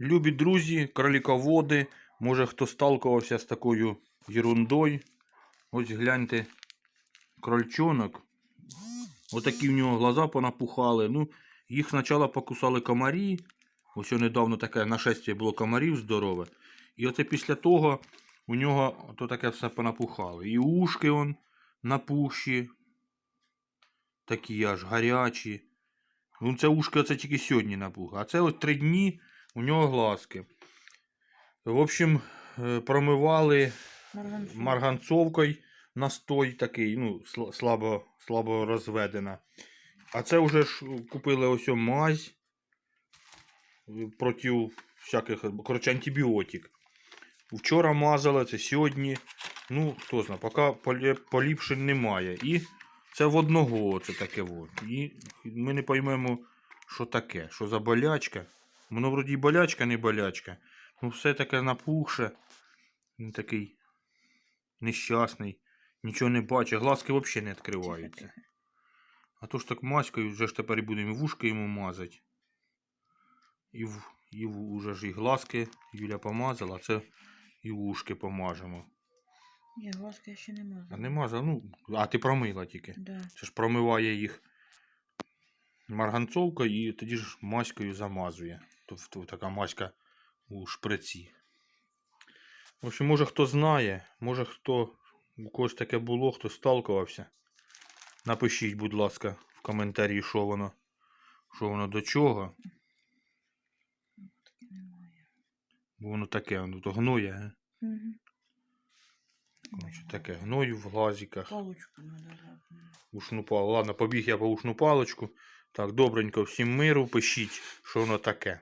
Любі друзі, кроліководи, може хто сталкувався з такою ерундою. Ось гляньте, крольчонок. Отакі в нього глаза понапухали. Ну, їх спочатку покусали комарі. Ось недавно таке нашестя було комарів здорове. І оце після того у нього то таке все понапухало. І ушки он напухші, такі аж гарячі. Ну, це ушки оце тільки сьогодні напух. А це ось три дні у нього глазки. В общем, е, промивали Марганцов. марганцовкою настой такий, ну, слабо, слабо розведена. А це вже ж купили ось мазь е, проти всяких, коротше, антибіотик. Вчора мазали, це сьогодні. Ну, хто знає, поки поліпшень немає. І це в одного це таке. От. І ми не поймемо, що таке, що за болячка. Воно вроді і болячка, не болячка. Ну, все таке напухше. Він такий нещасний, нічого не бачить, глазки взагалі не відкриваються. А то ж так маською, вже ж тепер і будемо і вушки йому мазати. І, в, і в, уже ж і глазки Юля помазала, а це і вушки помажемо. Ні, глазки я ще не мазала. А не мазала, ну, а ти промила тільки. Да. Це ж промиває їх марганцовкою і тоді ж маською замазує. Тобто така маська у шприці. В общем, може хто знає, може хто у когось таке було, хто сталкувався. Напишіть, будь ласка, в коментарі, що воно, що воно до чого. Бо воно таке, воно то гноє. ге? Угу. Коротше, таке гною в глазиках. Палочку надо. Ушну палочку. Ладно, побіг я по ушну палочку. Так, добренько, всім миру, пишіть, що воно таке.